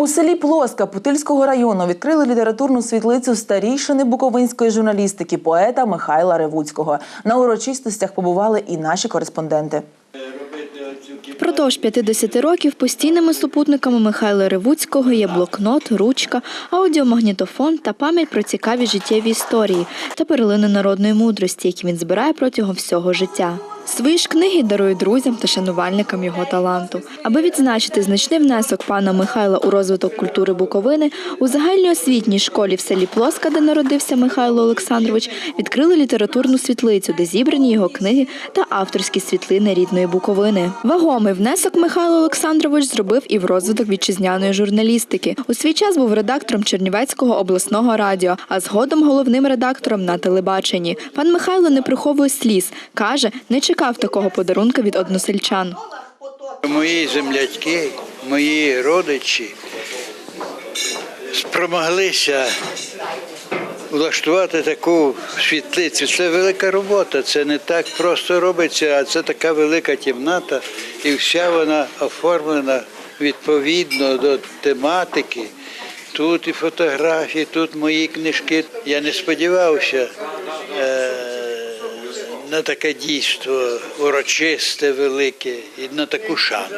У селі Плоска Путильського району відкрили літературну світлицю старійшини буковинської журналістики поета Михайла Ревуцького. На урочистостях побували і наші кореспонденти. Впродовж 50 років постійними супутниками Михайла Ревуцького є блокнот, ручка, аудіомагнітофон та пам'ять про цікаві життєві історії та перлини народної мудрості, які він збирає протягом всього життя. Свої ж книги дарує друзям та шанувальникам його таланту. Аби відзначити значний внесок пана Михайла у розвиток культури Буковини, у загальноосвітній школі в селі Плоска, де народився Михайло Олександрович, відкрили літературну світлицю, де зібрані його книги та авторські світлини рідної Буковини. Вагомий внесок Михайло Олександрович зробив і в розвиток вітчизняної журналістики. У свій час був редактором Чернівецького обласного радіо, а згодом головним редактором на телебаченні. Пан Михайло не приховує сліз. каже, не чекав такого подарунка від односельчан. Мої землячки, мої родичі спромоглися влаштувати таку світлицю. Це велика робота, це не так просто робиться, а це така велика кімната, і вся вона оформлена відповідно до тематики. Тут і фотографії, тут мої книжки. Я не сподівався е, на таке дійство урочисте, велике і на таку шану.